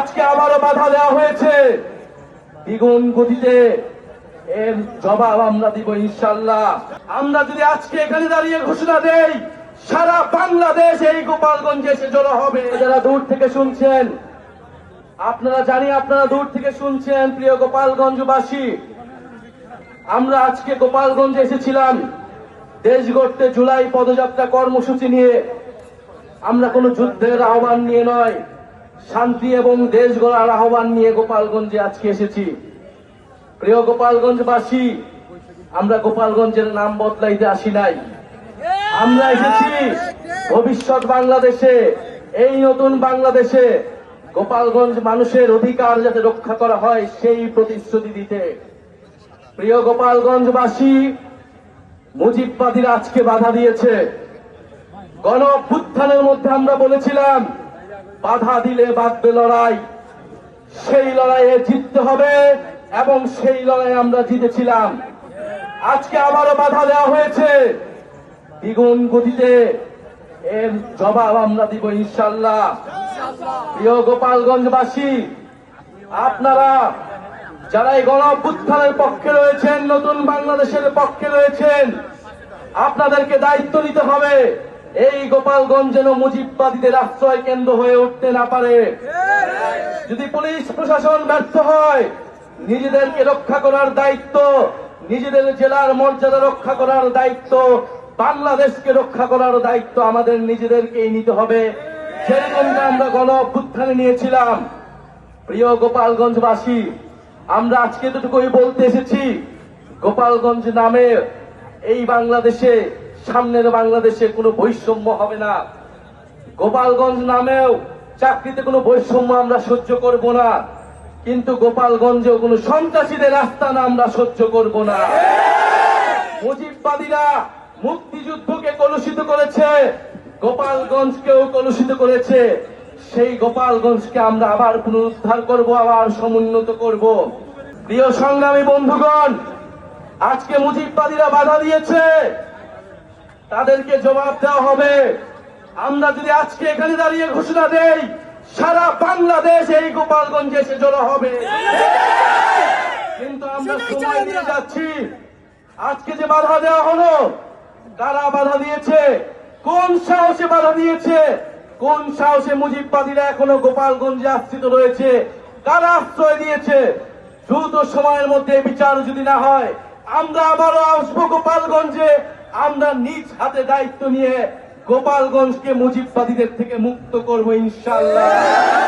আজকে আবারও বাধা দেওয়া হয়েছে। দ্বিগুণ গতিতে এর জবাব আমরা দিব ইনশাল্লাহ আমরা যদি আজকে এখানে দাঁড়িয়ে ঘোষণা দেই, সারা বাংলাদেশ এই গোপালগঞ্জে এসে জড়ো হবে। যারা দূর থেকে শুনছেন, আপনারা জানি, আপনারা দূর থেকে শুনছেন, প্রিয় গোপালগঞ্জবাসী, আমরা আজকে গোপালগঞ্জে এসেছিলাম। দেশ গড়তে জুলাই পদযাত্রা কর্মসূচি নিয়ে আমরা কোনো যুদ্ধের আহ্বান নিয়ে নয়। শান্তি এবং দেশ গড়ার আহ্বান নিয়ে গোপালগঞ্জে আজকে এসেছি। প্রিয় গোপালগঞ্জবাসী, আমরা গোপালগঞ্জের নাম বদলাইতে আসি নাই। আমরা এসেছি ভবিষ্যৎ বাংলাদেশে, এই নতুন বাংলাদেশে। গোপালগঞ্জ মানুষের অধিকার যাতে রক্ষা করা হয়, সেই প্রতিশ্রুতি দিতে। প্রিয় গোপালগঞ্জবাসী, মুজিববাদীরা আজকে বাধা দিয়েছে। গণ অভ্যুত্থানের মধ্যে আমরা বলেছিলাম বাধা দিলে বাঁধবে লড়াই। সেই লড়াইয়ে জিততে হবে এবং সেই লড়াইয়ে আমরা জিতেছিলাম। আজকে আবারও বাধা দেওয়া হয়েছে। দ্বিগুণ গতিতে এর জবাব আমরা দিব ইনশাল্লাহ প্রিয় গোপালগঞ্জবাসী, আপনারা যারা এই গণ পক্ষে রয়েছেন, নতুন বাংলাদেশের পক্ষে রয়েছেন, আপনাদেরকে দায়িত্ব নিতে হবে। এই গোপালগঞ্জ যেন মুজিববাদীদের আশ্রয় কেন্দ্র হয়ে উঠতে না পারে। যদি পুলিশ প্রশাসন ব্যর্থ হয়, নিজেদেরকে রক্ষা করার দায়িত্ব, নিজেদের জেলার মর্যাদা রক্ষা করার দায়িত্ব, বাংলাদেশকে রক্ষা করার দায়িত্ব আমাদের নিজেদেরকেই নিতে হবে। যেরকমটা আমরা গণ অভ্যুত্থানে নিয়েছিলাম। প্রিয় গোপালগঞ্জবাসী, আমরা আজকে এতটুকুই বলতে এসেছি, গোপালগঞ্জ নামে এই বাংলাদেশে সামনের বাংলাদেশে কোনো বৈষম্য হবে না। গোপালগঞ্জ নামেও চাকরিতে কোনো বৈষম্য আমরা সহ্য করব না। কিন্তু গোপালগঞ্জেও কোনো সন্ত্রাসীদের রাস্তা না আমরা সহ্য করব না। মুজিববাদীরা মুক্তিযুদ্ধকে কলুষিত করেছে, গোপালগঞ্জকেও কলুষিত করেছে। সেই গোপালগঞ্জকে আমরা আবার পুনরুদ্ধার করব, আবার সমুন্নত করব। প্রিয় সংগ্রামী বন্ধুগণ, আজকে মুজিববাদীরা বাধা দিয়েছে। তাদেরকে জবাব দেওয়া হবে। আমরা যদি আজকে এখানে দাঁড়িয়ে ঘোষণা দেই সারা বাংলাদেশ এই গোপালগঞ্জে এসে জড়ো হবে। কিন্তু আমরা সময় দিয়ে যাচ্ছি। আজকে যে বাধা দেওয়া হলো কারা বাধা দিয়েছে? কোন সাহসে বাধা দিয়েছে? কোন সাহসে মুজিববাদীরা এখনও গোপালগঞ্জে আশ্রিত রয়েছে? কারা আশ্রয় দিয়েছে? দ্রুত সময়ের মধ্যে বিচার যদি না হয় আমরা আবারও আসব গোপালগঞ্জে। আমরা নিজ হাতে দায়িত্ব নিয়ে গোপালগঞ্জকে মুজিববাদীদের থেকে মুক্ত করব ইনশাল্লাহ